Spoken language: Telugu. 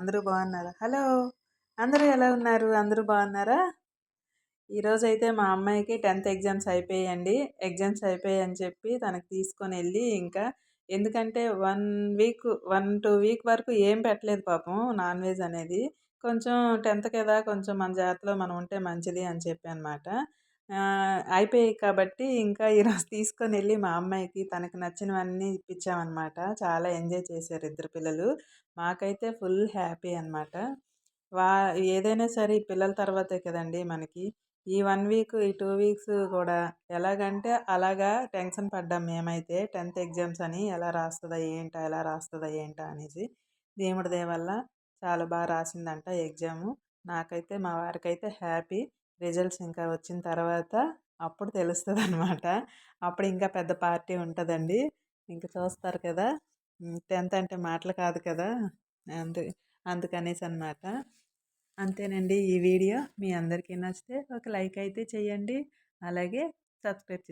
అందరూ బాగున్నారా? హలో అందరూ ఎలా ఉన్నారు? అందరూ బాగున్నారా? ఈరోజు అయితే మా అమ్మాయికి టెన్త్ ఎగ్జామ్స్ అయిపోయాయండి. ఎగ్జామ్స్ అయిపోయాయని చెప్పి తనకి తీసుకొని వెళ్ళి ఇంకా ఎందుకంటే one week one two week వరకు ఏం పెట్టలేదు పాపం నాన్ వెజ్ అనేది. కొంచెం టెన్త్ కదా కొంచెం మన జాతరలో మనం ఉంటే మంచిది అని చెప్పి అనమాట అయిపోయాయి కాబట్టి ఇంకా ఈరోజు తీసుకొని వెళ్ళి మా అమ్మాయికి తనకు నచ్చినవన్నీ ఇప్పించామన్నమాట. చాలా ఎంజాయ్ చేశారు ఇద్దరు పిల్లలు. మాకైతే ఫుల్ హ్యాపీ అనమాట వా ఏదైనా సరే పిల్లల తర్వాతే కదండి మనకి. ఈ వన్ వీక్ ఈ టూ వీక్స్ కూడా ఎలాగంటే అలాగా టెన్షన్ పడ్డాం మేమైతే టెన్త్ ఎగ్జామ్స్ అని ఎలా రాస్తుందా ఏంటా ఎలా రాస్తుందా ఏంటా అనేసి. దేవుడి దయ వల్ల చాలా బాగా రాసిందంట ఎగ్జాము. నాకైతే మా వారికైతే హ్యాపీ. రిజల్ట్స్ ఇంకా వచ్చిన తర్వాత అప్పుడు తెలుస్తుంది అనమాట అప్పుడు ఇంకా పెద్ద పార్టీ ఉంటుందండి. ఇంకా చూస్తారు కదా! టెన్త్ అంటే మాటలు కాదు కదా! అందు అందుకనేసి అనమాట అంతేనండి ఈ వీడియో. మీ అందరికీ నచ్చితే ఒక లైక్ అయితే చేయండి. అలాగే సబ్స్క్రైబ్ చేసుకోండి